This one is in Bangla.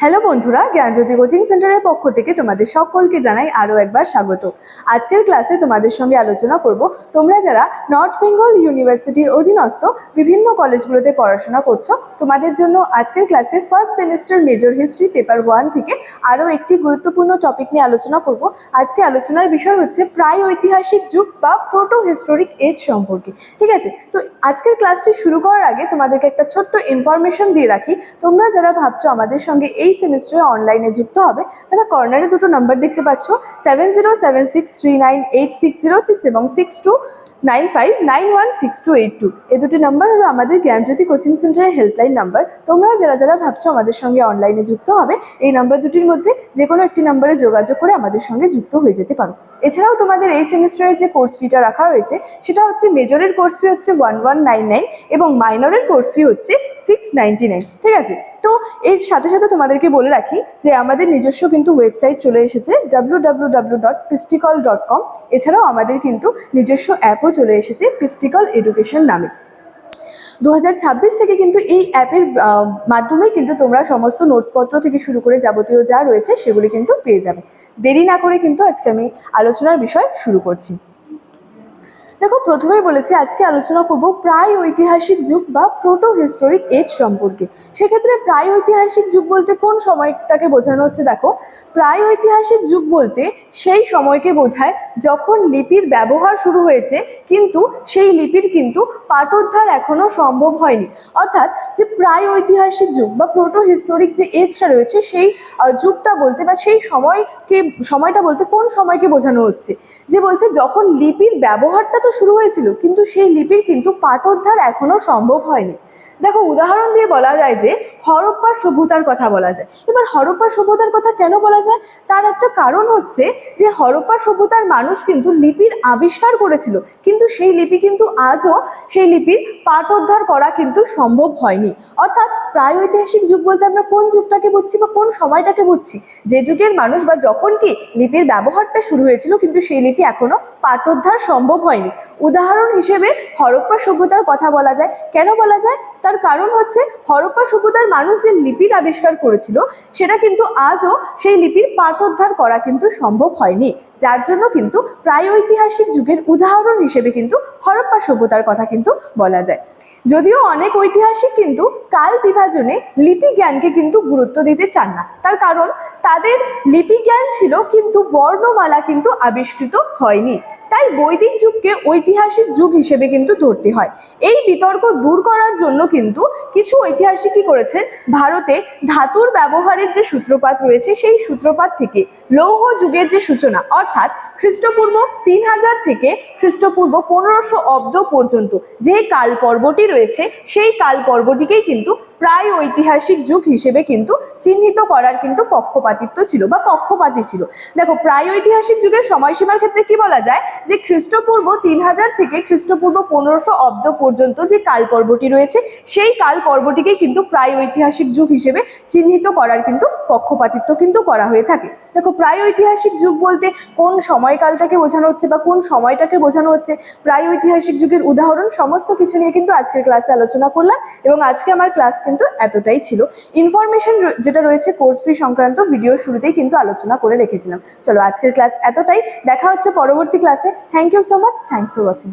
হ্যালো বন্ধুরা, জ্ঞানজ্যোতি কোচিং সেন্টারের পক্ষ থেকে তোমাদের সকলকে জানাই আরও একবার স্বাগত। আজকের ক্লাসে তোমাদের সঙ্গে আলোচনা করব, তোমরা যারা নর্থ বেঙ্গল ইউনিভার্সিটির অধীনস্থ বিভিন্ন কলেজগুলোতে পড়াশোনা করছ, তোমাদের জন্য আজকের ক্লাসে first semester major history paper one থেকে আরও একটি গুরুত্বপূর্ণ টপিক নিয়ে আলোচনা করব। আজকে আলোচনার বিষয় হচ্ছে প্রায় ঐতিহাসিক যুগ বা প্রোটো হিস্টোরিক এজ সম্পর্কে, ঠিক আছে? তো আজকের ক্লাসটি শুরু করার আগে তোমাদেরকে একটা ছোট্ট ইনফরমেশন দিয়ে রাখি। তোমরা যারা ভাবছ আমাদের সঙ্গে এই সেমিস্টারে অনলাইনে যুক্ত হবে। তারা কর্নারে দুটো নাম্বার দেখতে পাচ্ছ seven zero seven six three nine eight six zero six এবং six two nine five nine one six two eight two. এই দুটি নাম্বার হলো আমাদের জ্ঞানজ্যোতি কোচিং সেন্টারের হেল্পলাইন নাম্বার। তোমরা যারা যারা ভাবছ আমাদের সঙ্গে অনলাইনে যুক্ত হবে, এই নাম্বার দুটির মধ্যে যে কোনো একটি নাম্বারে যোগাযোগ করে আমাদের সঙ্গে যুক্ত হয়ে যেতে পারো। এছাড়াও তোমাদের এই সেমিস্টারের যে কোর্স ফিটা রাখা হয়েছে, সেটা হচ্ছে মেজরের কোর্স ফি হচ্ছে ওয়ান ওয়ান নাইন নাইন এবং মাইনরের কোর্স ফি হচ্ছে সিক্স নাইনটি নাইন। ঠিক আছে? তো এর সাথে সাথে তোমাদেরকে বলে রাখি যে আমাদের নিজস্ব কিন্তু ওয়েবসাইট চলে এসেছে ডাব্লু ডাব্লু ডাব্লু ডট পিস্টিকল ডট কম। এছাড়াও আমাদের কিন্তু নিজস্ব অ্যাপও চলে এসেছে পিস্টিকল এডুকেশন নামে। দু হাজার ছাব্বিশ থেকে কিন্তু এই অ্যাপের মাধ্যমে কিন্তু তোমরা সমস্ত নোটসপত্র থেকে শুরু করে যাবতীয় যা রয়েছে সেগুলি কিন্তু পেয়ে যাবে। দেরি না করে কিন্তু আজকে আমি আলোচনার বিষয় শুরু করছি। দেখো, প্রথমেই বলেছি আজকে আলোচনা করব প্রায় ঐতিহাসিক যুগ বা প্রোটো হিস্টোরিক এজ সম্পর্কে। সেক্ষেত্রে প্রায় ঐতিহাসিক যুগ বলতে কোন সময়টাকে বোঝানো হচ্ছে? দেখো, প্রায় ঐতিহাসিক যুগ বলতে সেই সময়কে বোঝায় যখন লিপির ব্যবহার শুরু হয়েছে, কিন্তু সেই লিপির কিন্তু পাঠোদ্ধার এখনও সম্ভব হয়নি। অর্থাৎ যে প্রায় ঐতিহাসিক যুগ বা প্রোটো হিস্টোরিক যে এজটা রয়েছে, সেই যুগটা বলতে বা সেই সময়কে, সময়টা বলতে কোন সময়কে বোঝানো হচ্ছে? যে বলছে যখন লিপির ব্যবহারটা তো শুরু হয়েছিল, কিন্তু সেই লিপির কিন্তু পাঠোদ্ধার এখনও সম্ভব হয়নি। দেখো, উদাহরণ দিয়ে বলা যায় যে হরপ্পার সভ্যতার কথা বলা যায়। এবার হরপ্পার সভ্যতার কথা কেন বলা যায়? তার একটা কারণ হচ্ছে যে হরপ্পার সভ্যতার মানুষ কিন্তু লিপির আবিষ্কার করেছিল, কিন্তু সেই লিপি কিন্তু আজও সেই লিপির পাঠোদ্ধার করা কিন্তু সম্ভব হয়নি। অর্থাৎ প্রায় ঐতিহাসিক যুগ বলতে আমরা কোন যুগটাকে বুঝছি বা কোন সময়টাকে বুঝছি? যে যুগের মানুষ বা যখন কি লিপির ব্যবহারটা শুরু হয়েছিল, কিন্তু সেই লিপি এখনও পাঠোদ্ধার সম্ভব হয়নি। উদাহরণ হিসেবে হরপ্পা সভ্যতার কথা বলা যায়। কেন বলা যায়? তার কারণ হচ্ছে হরপ্পা সভ্যতার মানুষ যে লিপির আবিষ্কার করেছিল, সেটা কিন্তু আজও সেই লিপির পাঠোদ্ধার করা কিন্তু সম্ভব হয়নি। যার জন্য কিন্তু প্রায় ঐতিহাসিক যুগের উদাহরণ হিসেবে কিন্তু হরপ্পা সভ্যতার কথা কিন্তু বলা যায়। যদিও অনেক ঐতিহাসিক কিন্তু কাল বিভাজনে লিপি জ্ঞানকে কিন্তু গুরুত্ব দিতে চান না। তার কারণ, তাদের লিপি জ্ঞান ছিল কিন্তু বর্ণমালা কিন্তু আবিষ্কৃত হয়নি। তাই বৈদিক যুগকে ঐতিহাসিক যুগ হিসেবে কিন্তু ধরতে হয়। এই বিতর্ক দূর করার জন্য কিন্তু কিছু ঐতিহাসিক কি করেছেন। ভারতে ধাতুর ব্যবহারের যে সূত্রপাত রয়েছে, সেই সূত্রপাত থেকে লৌহ যুগের যে সূচনা, অর্থাৎ খ্রিস্টপূর্ব তিন হাজার থেকে খ্রিস্টপূর্ব পনেরোশো অব্দ পর্যন্ত যে কাল পর্বটি রয়েছে, সেই কাল পর্বটিকেই কিন্তু প্রায় ঐতিহাসিক যুগ হিসেবে কিন্তু চিহ্নিত করার কিন্তু পক্ষপাতিত্ব ছিল বা পক্ষপাতী ছিল। দেখো, প্রায় ঐতিহাসিক যুগের সময়সীমার ক্ষেত্রে কি বলা যায়? যে খ্রিস্টপূর্ব তিন হাজার থেকে খ্রিস্টপূর্ব পনেরোশো অব্দ পর্যন্ত যে কাল পর্বটি রয়েছে, সেই কাল পর্বটিকে কিন্তু প্রায় ঐতিহাসিক যুগ হিসেবে চিহ্নিত করার কিন্তু পক্ষপাতিত্ব কিন্তু করা হয়ে থাকে। দেখো প্রায় ঐতিহাসিক যুগ বলতে কোন সময়কালটাকে বোঝানো হচ্ছে বা কোন সময়টাকে বোঝানো হচ্ছে প্রায় ঐতিহাসিক যুগের উদাহরণ সমস্ত কিছু নিয়ে কিন্তু আজকের ক্লাসে আলোচনা করলাম এবং আজকে আমার ক্লাস কিন্তু এতটাই ছিল। ইনফরমেশন যেটা রয়েছে কোর্স ফি সংক্রান্ত ভিডিও শুরুতেই কিন্তু আলোচনা করে রেখেছিলাম। চলো, আজকের ক্লাস এতটাই। দেখা হচ্ছে পরবর্তী ক্লাসে। thank you so much thanks for watching